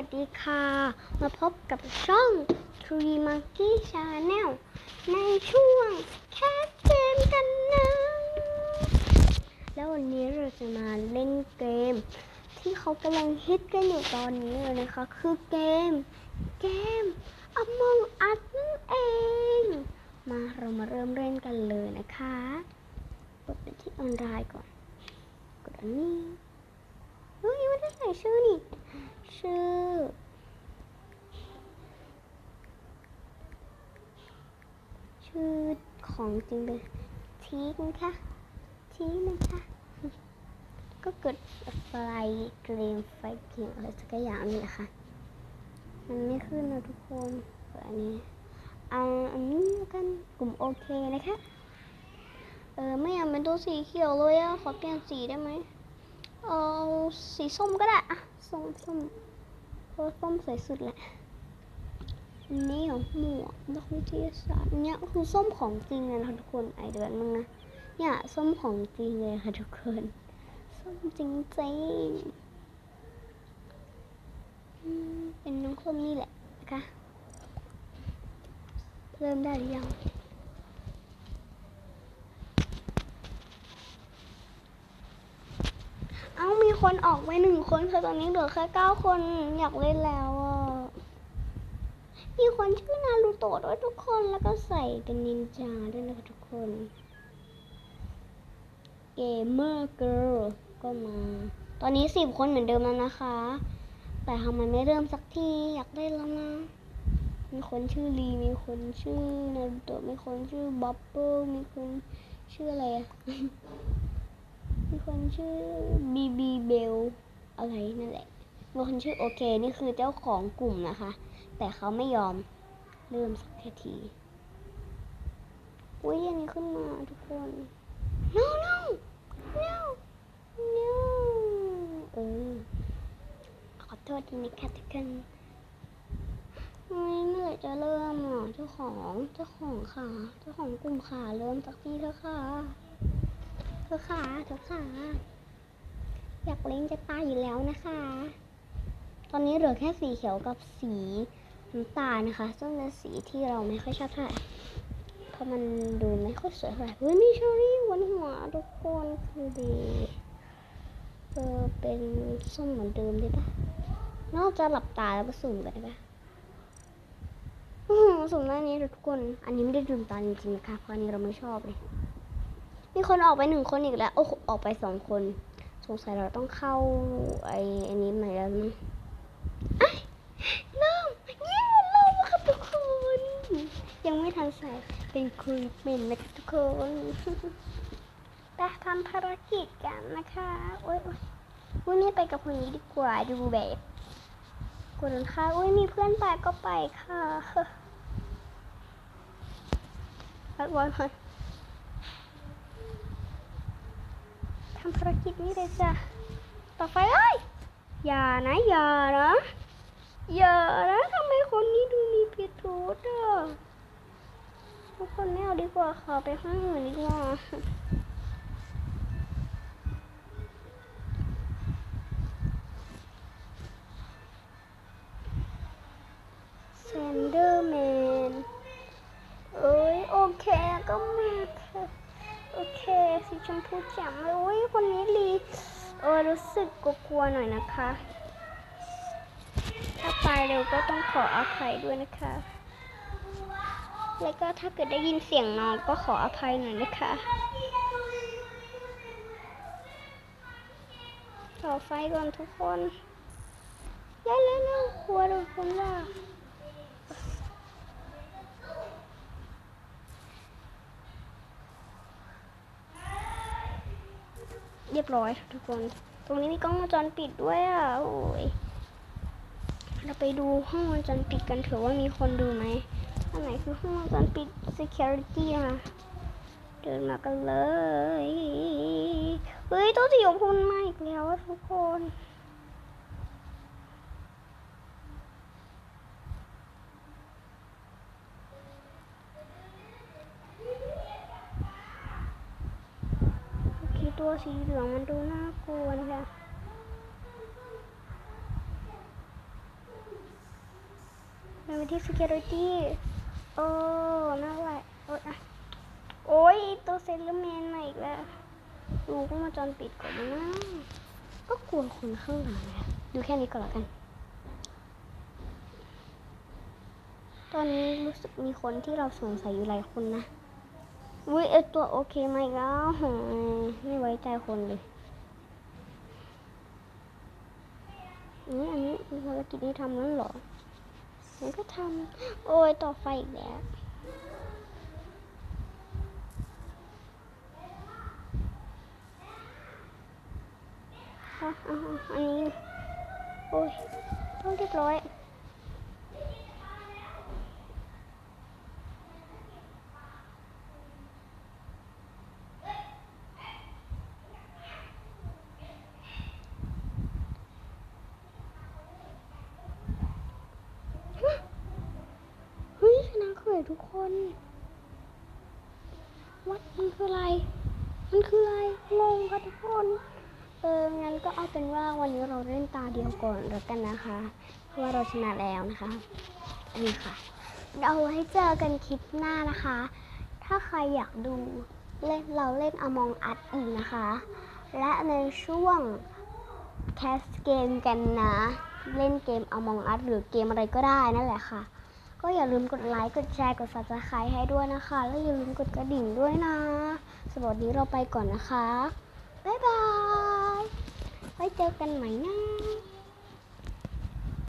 วัสดีค่ะ มาพบกับช่อง Tree Monkey Channel ในช่วงแคสเกมกันนะ แล้ววันนี้เราจะมาเล่นเกม ที่เขากำลังฮิตกันอยู่ตอนนี้เลยนะคะ คือเกม เกม Among Us นั่นเอง มาเรามาเริ่มเล่นกันเลยนะคะกดไปที่ออนไลน์ก่อน กดอันนี้เฮ้ยไม่ได้ใส่ชื่อนี่ ชื่อ ชื่อของจริงเลยทีนะคะทีนะคะ ก็เกิดไฟเกรมไฟเกียงอะไรสักอย่างนี่แหละค่ะ มันไม่ขึ้นนะทุกคนเปิดอันนี้เอาอันนี้กันกลุ่มโอเคนะคะ เออไม่อยากเป็นตัวสีเขียวเลยอะขอเปลี่ยนสีได้ไหม เอาสีส้มก็ได้อะส้มส้มเพราะส้มสวยสุดแหละอันนี้ของหมวกนักวิทยาศาสตร์เนี่ยคือส้มของจริงเลยนะคะทุกคนไอเดือนมึงนะเนี่ยส้มของจริงเลยค่ะทุกคนส้มจริงจริงเป็นน้องส้มนี่แหละนะคะเริ่มได้หรือยัง เอ้ามี คนออกไปหนึ่งคนคือตอนนี้เหลือแค่เก้าคนอยากเล่นแล้วอะมีคนชื่อนารูโตะด้วยทุกคนแล้วก็ใส่เป็นนินจาด้วยนะคะทุกคนเกมเมอร์เกิร์ลก็มา ตอนนี้สิบคนเหมือนเดิมแล้วนะคะ แต่ทำไมไม่เริ่มสักทีอยากเล่นแล้วนะมีคนชื่อลีมีคนชื่อนารูโตะมีคนชื่อบ๊อบเบิลมีคนชื่ออะไรอะ คนชื่อบีบีเบลอะไรนั่นแหละมีคนชื่อโอเคนี่คือเจ้าของกลุ่มนะคะ แต่เขาไม่ยอมเริ่มสักทีอุ้ยอันนี้ขึ้นมาทุกคน no no no no เออขอโทษทีนะคะทุกคนไม่เมื่อไหร่จะเริ่มอะเจ้าของเจ้าของค่ะ เจ้าของกลุ่มค่ะ เริ่มสักทีเถอะค่ะ เธอค่ะเธอค่ะ อยากเล่นจะตายอยู่แล้วนะคะ ตอนนี้เหลือแค่สีเขียวกับสีน้ำตาลนะคะ ซึ่งเป็นสีที่เราไม่ค่อยชอบเท่าไหร่ เพราะมันดูไม่ค่อยสวยเท่าไหร่เฮ้ยมีเชอรี่บนหัวทุกคนคือดีเออเป็นส้มเหมือนเดิมได้ปะนอกจะหลับตาแล้วก็สุ่มกันได้ปะอื้อหือสุ่มหน้านี้ทุกคน อันนี้ไม่ได้ดื่มตาจริงๆนะคะ เพราะอันนี้เราไม่ชอบเลย มีคนออกไปหนึ่งคนอีกแล้ว โอ้ออกไปสองคน สงสัยเราต้องเข้าไอ้อันนี้ใหม่แล้วมั้งไอ้ยเริ่มเย้เริ่มแล้วครับทุกคน ยังไม่ทันใส่เป็นคุยเป็นนะคะทุกคนไปทำภารกิจกันนะคะ โอ๊ยโอ๊ยวันนี้ไปกับคนนี้ดีกว่าดูแบบคนค่ะโอุ้ยมีเพื่อนไปก็ไปค่ะพักวันก่อ ทำภารกิจนี้เลยจ้ะ ต่อไปเอ้ย อย่านะ อย่านะ อย่านะทำไมคนนี้ดูมีพิรุธอะทุกคนไม่เอาดีกว่าขอไปห้องอื่นดีกว่า เซนเดอร์แมน เอ้ย โอเคก็มาค่ะ โอเค สี ชมพูแจ่มเลยอุ้ยคนนี้ลีเออรู้สึกกลัวๆหน่อยนะคะ ถ้าไปเร็วก็ต้องขออภัยด้วยนะคะ แล้วก็ถ้าเกิดได้ยินเสียงน้องก็ขออภัยหน่อยนะคะต่อไฟก่อนทุกคนย้ายแล้วนะครัวทุกคนว่า รียบร้อยทุกคน ตรงนี้มีกล้องวงจรปิดด้วยอะ โอ้ย เราไปดูห้องวงจรปิดกันเถอะว่ามีคนดูไหมอันไหนคือห้องวงจรปิด security นะคะเดินมากันเลย เฮ้ย ตัวสีชมพูมาอีกแล้วทุกคน โอเค ตัวสีเหลืองมันดูน่ากลัวนะคะไปที่ security โอ้น่าไหวโอ้ยโอ้ยตัวเซเลอร์แมนมาอีกแล้วดูก็มาจรปิดก่อนนะก็กลัวคนข้างหลังนะดูแค่นี้ก่อนแล้วกัน ตอนนี้รู้สึกมีคนที่เราสงสัยอยู่หลายคนนะ วิเอตัวโอเคไหมแล้วไม่ไว้ใจคนเลยอืมอันนี้มีภารกิจนี้ทำนั่นเหรอมันก็ทำโอ้ยต่อไฟอีกแล้วอ๋ออันนี้ โอ้ยต้องเรียบร้อย เฮ้ยชนะเขย ทุกคน วัดมันคืออะไร มันคืออะไร งงค่ะทุกคน เออ งั้นก็เอาเป็นว่าวันนี้เราเล่นตาเดียวก่อนแล้วกันนะคะ เพราะว่าเราชนะแล้วนะคะ นี่ค่ะ เราไว้เจอกันคลิปหน้านะคะ ถ้าใครอยากดูเล่นเราเล่น Among Us อีกนะคะ และในช่วงแคสเกมกันนะ เล่นเกม Among Us หรือเกมอะไรก็ได้นั่นแหละค่ะ ก็อย่าลืมกดไลค์ กดแชร์ กด subscribe ให้ด้วยนะคะ แล้วอย่าลืมกดกระดิ่งด้วยนะสำหรับวันนี้เราไปก่อนนะคะ บ๊ายบาย ไว้เจอกันใหม่นะ